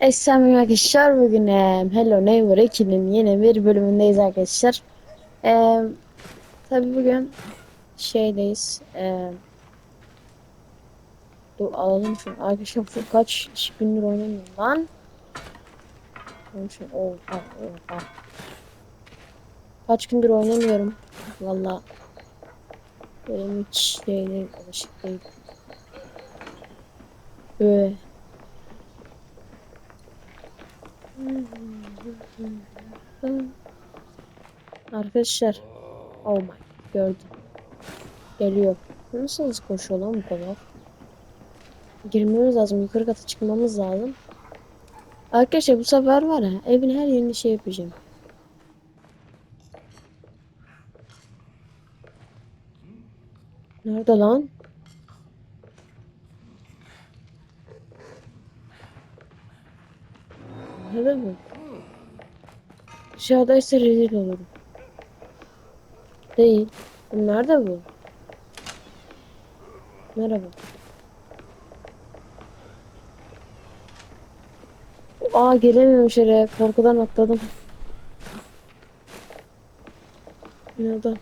Esselam arkadaşlar bugün em, Hello Neighbor 2'nin yeni bir bölümündeyiz arkadaşlar. Ee, tabi bugün şeydeyiz. E, dur alalım şunu. Arkadaşlar bu kaç gündür oynamıyorum lan. Oğlum şu- Oha, oha. Kaç gündür oynamıyorum. Valla. Benim hiç şeyle alışık değil. Böyle. Arkadaşlar. Oh my. Gördüm. Geliyor. Nasıl hızlı koşuyor lan bu kadar? Girmemiz lazım. Yukarı kata çıkmamız lazım. Arkadaşlar bu sefer var ya evin her yerini şey yapacağım. Nerede lan? Nerede bu? Dışarıdaysa rezil olurum. Değil. Nerede bu? Merhaba. Aa gelemiyorum içeri. Korkudan atladım. Nereden?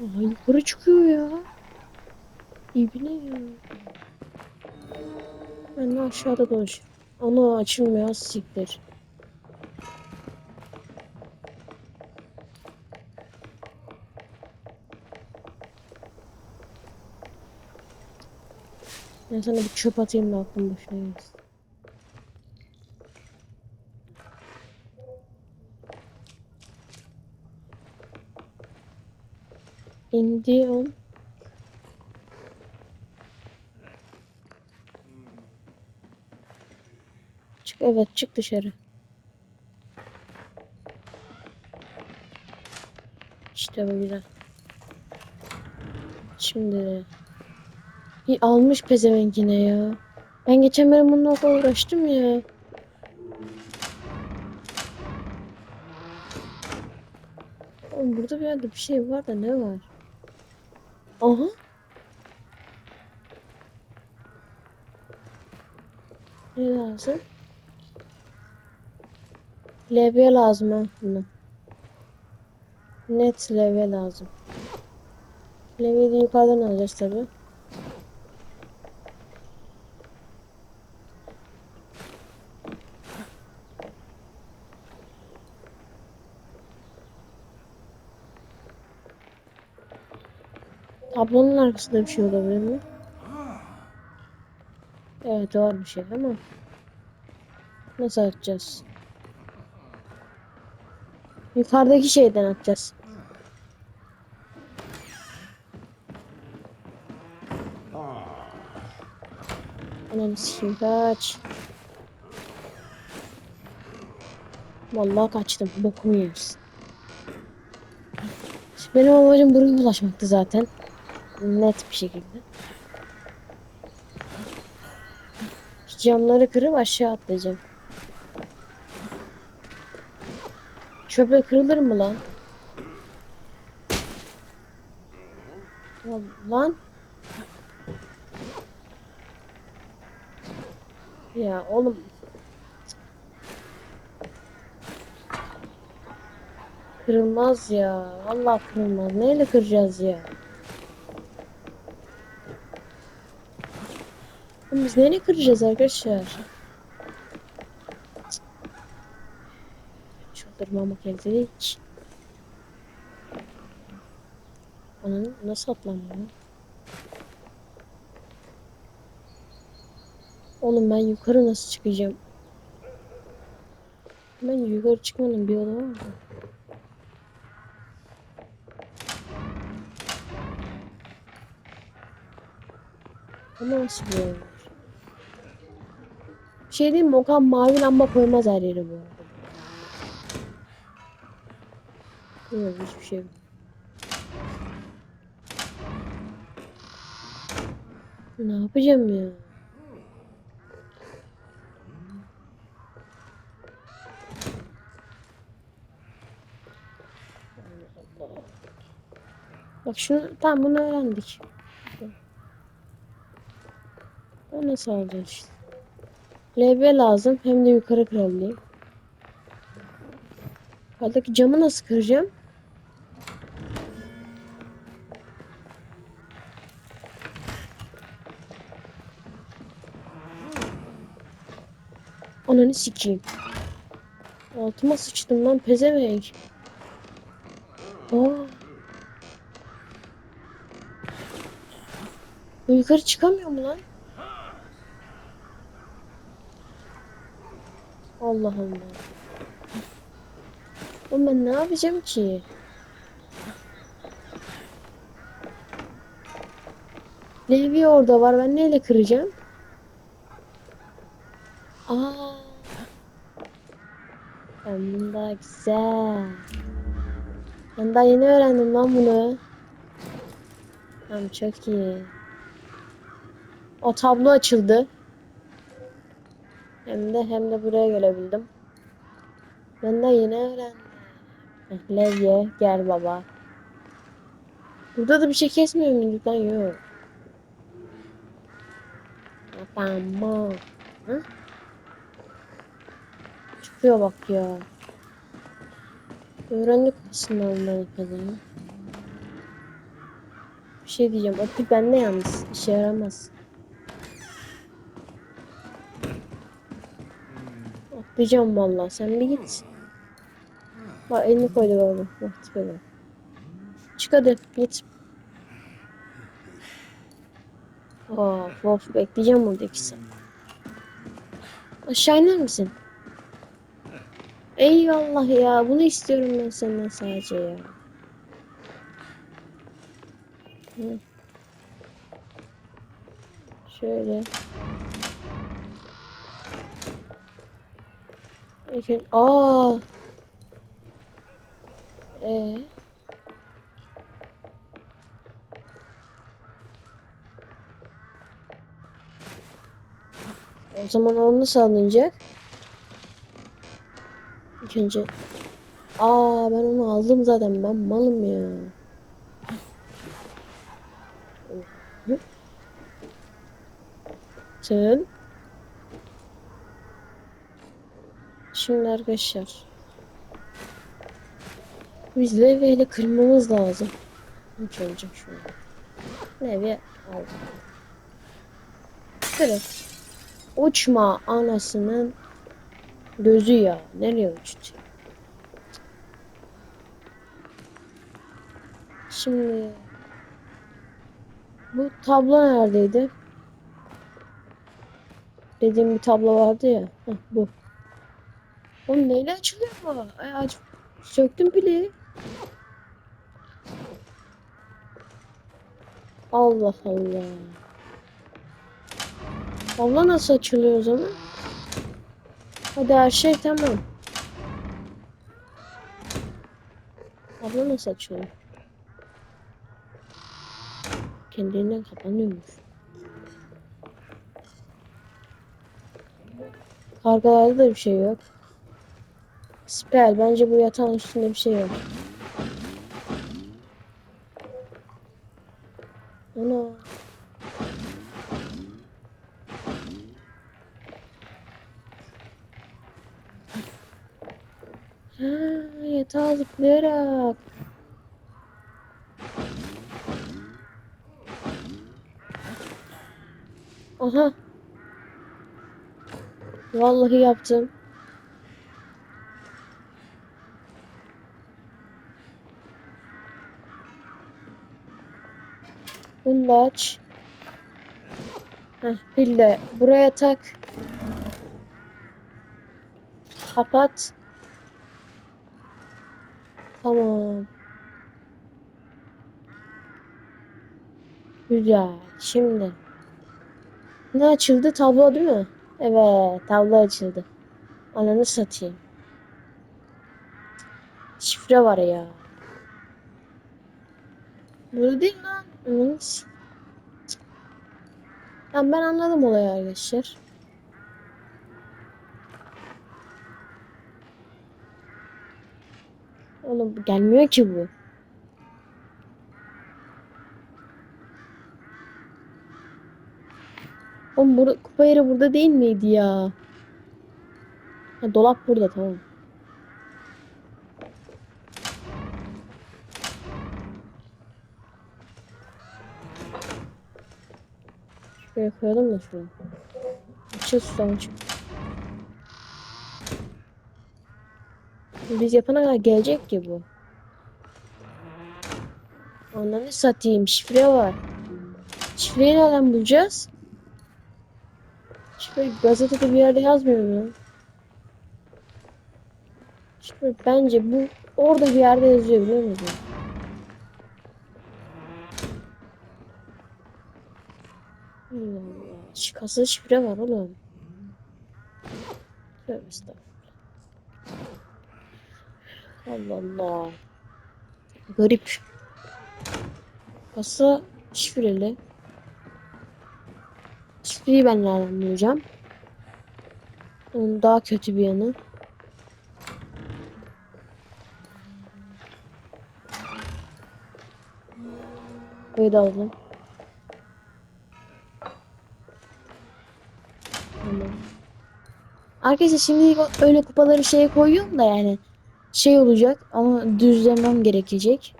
Aa yukarı çıkıyor ya. İbne ya. Ben de aşağıda dolaşıyorum. Ana açılmıyor siktir. Ben sana bir çöp atayım da aklım boşuna gelsin. İndiyorum. Çık evet çık dışarı. İşte bu güzel. Şimdi İyi, almış pezevenk yine ya. Ben geçen bölüm bununla uğraştım ya. Oğlum burada bir yerde bir şey var da ne var? Aha. Ne lazım? Levye lazım ha. Net levye lazım. Levyeyi de yukarıdan alacağız tabi. Tablonun arkasında bir şey olabilir mi? Evet var bir şey ama nasıl atacağız? Yukarıdaki şeyden atacağız. Ananı sikeyim kaç. Vallahi kaçtım. Bokumu yersin. Benim amacım buraya ulaşmaktı zaten. Net bir şekilde. Camları kırıp aşağı atlayacağım. Çöpe kırılır mı lan? Lan. Ya oğlum. Kırılmaz ya. Allah kırılmaz. Neyle kıracağız ya? Biz neyle kıracağız arkadaşlar? Çıldırmamak elde ki. Ananı nasıl atlamıyor lan? Oğlum ben yukarı nasıl çıkacağım? Ben yukarı çıkmanın bir yolu var mı? Ama nasıl bir yol var? Bir şey diyeyim mi? Okan mavi lamba koymaz her yere bu. Yok hiçbir şey yok. Ne yapacağım ya? Bak şunu tamam bunu öğrendik. O nasıl alacağız işte. Levye lazım. Hem de yukarı kırabileyim. Yukarıdaki camı nasıl kıracağım? Ananı sikeyim. Altıma sıçtım lan pezevenk. Aa. Bu yukarı çıkamıyor mu lan? Allah Allah. Oğlum ben ne yapacağım ki? Levi orada var. Ben neyle kıracağım? Aa. Ben bunda güzel. Ben daha yeni öğrendim lan bunu. Tamam çok iyi. O tablo açıldı. Hem de hem de buraya gelebildim. Ben de yeni öğrendim. Levye gel baba. Burada da bir şey kesmiyor muyduk lan yok. Tamam. Hı? Çıkıyor bak ya. Öğrendik aslında onları kadar. Bir şey diyeceğim. Pil bende yalnız. İşe yaramaz. Atlayacağım vallahi. Sen bir git. Bak elini koydu orada. Bak bak. Çık hadi git. Of of bekleyeceğim burada iki saat. Aşağı iner misin? Eyvallah ya. Bunu istiyorum ben senden sadece ya. Şöyle. Peki. Aa. Ee. O zaman onu nasıl alınacak? İlk önce. Aa ben onu aldım zaten. Ben malım ya. Tın. Şimdi arkadaşlar. Biz levyeyle kırmamız lazım. Hiç olacak şu an. Levye aldım. Kırık. Uçma anasının gözü ya. Nereye uçtu? Şimdi bu tablo neredeydi? Dediğim bir tablo vardı ya. Heh, bu. Oğlum neyle açılıyor bu? Ay, aç. Söktüm pili. Allah Allah. Tablo nasıl açılıyor o zaman? Hadi her şey tamam. Tablo nasıl açılıyor? Kendiliğinden kapanıyormuş. Kargalarda da bir şey yok. Spell. Bence bu yatağın üstünde bir şey yok. Ana. Ha, zıplayarak. Aha. Vallahi yaptım. Bunu da aç. Heh, pil de buraya tak. Kapat. Tamam. Güzel. Şimdi. Ne açıldı? Tablo değil mi? Evet. Tablo açıldı. Ananı satayım. Şifre var ya. Burada değil lan. Ananı ben anladım olayı arkadaşlar. Oğlum gelmiyor ki bu. Oğlum burada, kupa yeri burada değil miydi ya? Ha, dolap burada tamam. Şuraya koyalım da şunu. Açıl susamı çık. Biz yapana kadar gelecek ki bu. Onları satayım. Şifre var. Şifreyi nereden bulacağız? Şifre gazetede bir yerde yazmıyor mu? Şifre bence bu orada bir yerde yazıyor biliyor musun? Allah kasada şifre var oğlum. Tövbe. Allah Allah. Garip. Kasa şifreli. Şifreyi ben nereden bulacağım? Onun daha kötü bir yanı. Burayı da aldım. Tamam. Arkadaşlar şimdi öyle kupaları şeye koyuyorum da yani şey olacak ama düzlemem gerekecek.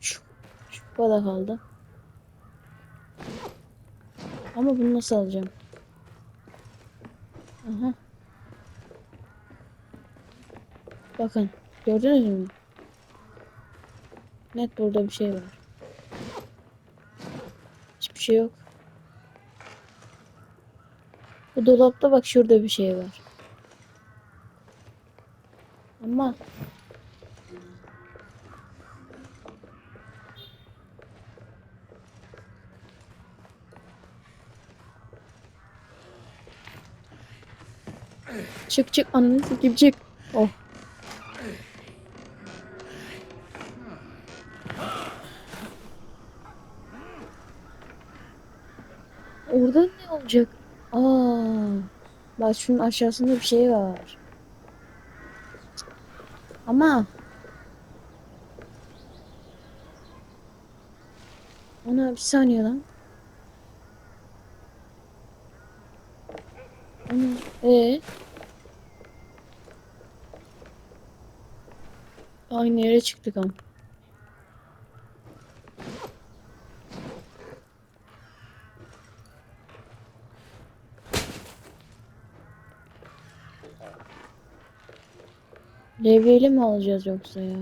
Şu, şu kupada kaldı. Ama bunu nasıl alacağım? Aha. Bakın gördünüz mü? Net burada bir şey var. Hiçbir şey yok. Bu dolapta bak şurada bir şey var. Ama Çık çık ananı sikeyim çık. Oh. Orada ne olacak? Aa. Bak şunun aşağısında bir şey var. Ama Ana bir saniye lan. Ana, ee? Aynı yere çıktık ama. Levyeyle mi alacağız yoksa ya?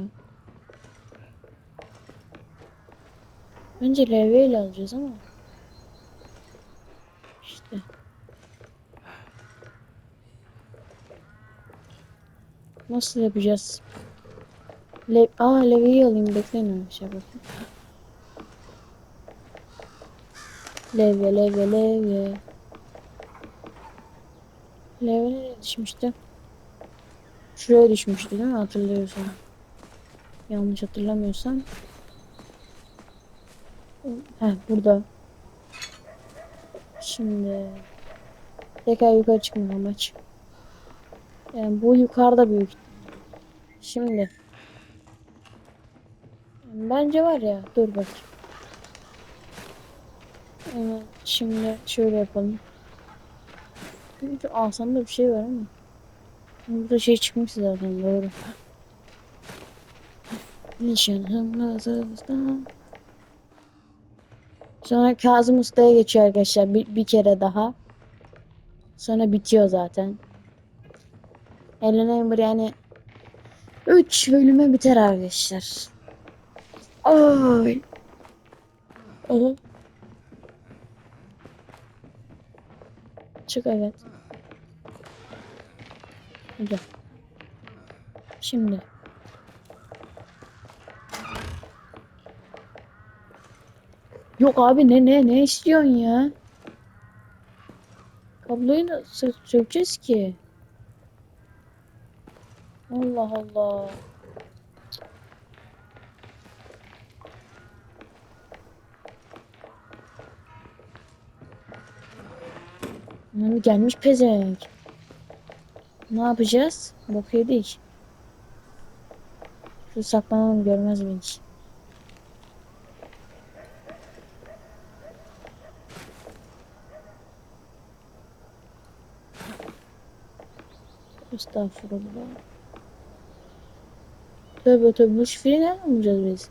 Bence levyeyle alacağız ama. İşte. Nasıl yapacağız? Le Aa levyeyi alayım bekleyin şey bakayım. Levye levye levye. Levye nereye düşmüştü? Şuraya düşmüştü değil mi hatırlıyorsam? Yanlış hatırlamıyorsam. Heh burada. Şimdi tekrar yukarı çıkmak amaç. Yani bu yukarıda büyük. Şimdi bence var ya dur bak. Evet, şimdi şöyle yapalım. Şu asamda bir şey var ama. Burada şey çıkmış zaten doğru. Nişanımızdan. Sonra Kazım Usta'ya geçiyor arkadaşlar bir, bir kere daha. Sonra bitiyor zaten. Ellen Ember yani 3 bölüme biter arkadaşlar. Ay. Aha. Çık evet. Güzel. Şimdi. Yok abi ne ne ne istiyorsun ya? Kabloyu nasıl sökeceğiz ki? Allah Allah. Abi gelmiş pezevenk. Ne yapacağız? Bok yedik. Şu saklanalım görmez beni. Estağfurullah. Tövbe tövbe bu şifreyi nereden bulacağız biz?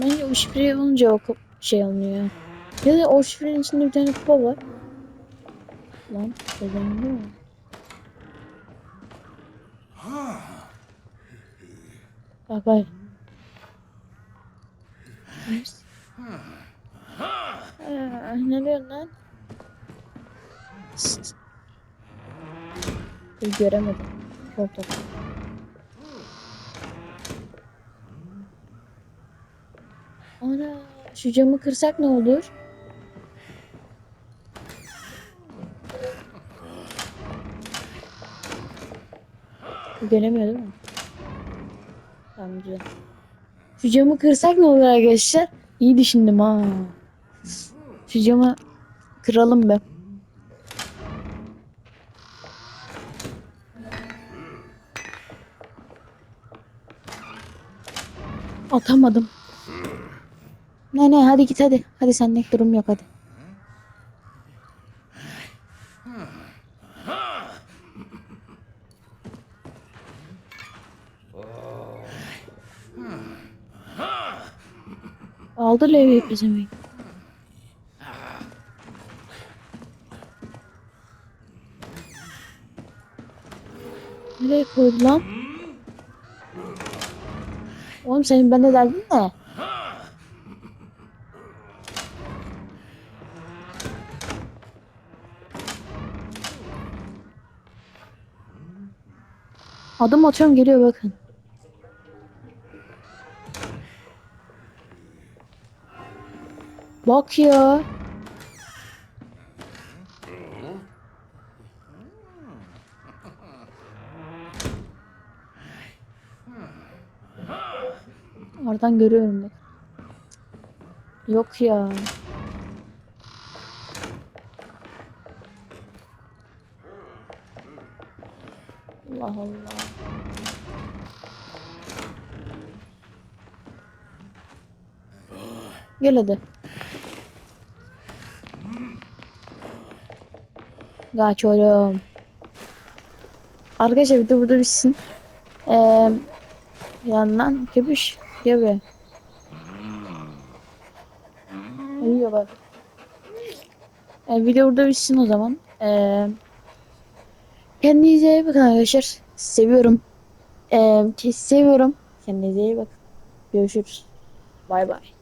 Bence o şifreyi bulunca o kap- şey alınıyor. Ya da o şifrenin içinde bir tane kupa var. Lan kazandı mı? Bak bak. Ne diyorsun lan? Şşt. Göremedim. Çok. Ana şu camı kırsak ne olur? Göremiyor değil mi? Tamam güzel. Şu camı kırsak ne olur arkadaşlar? İyi düşündüm ha. Şu camı kıralım be. Atamadım. Ne ne hadi git hadi. Hadi senlik durum yok hadi. Aldı levyeyi pezemeyi. Nereye koydu lan? Oğlum senin bende derdin ne? Adım atıyorum geliyor bakın. Bak ya. Oradan görüyorum bak. Yok ya. Allah Allah. Gel hadi. Kaçıyorum. Arkadaşlar bir de burada bitsin. Ee, yandan köpüş. Gel be. Uyuyor bak. Ee, video burada bitsin o zaman. Ee, kendinize iyi bakın arkadaşlar. Seviyorum. Ee, seviyorum. Kendinize iyi bakın. Görüşürüz. Bay bay.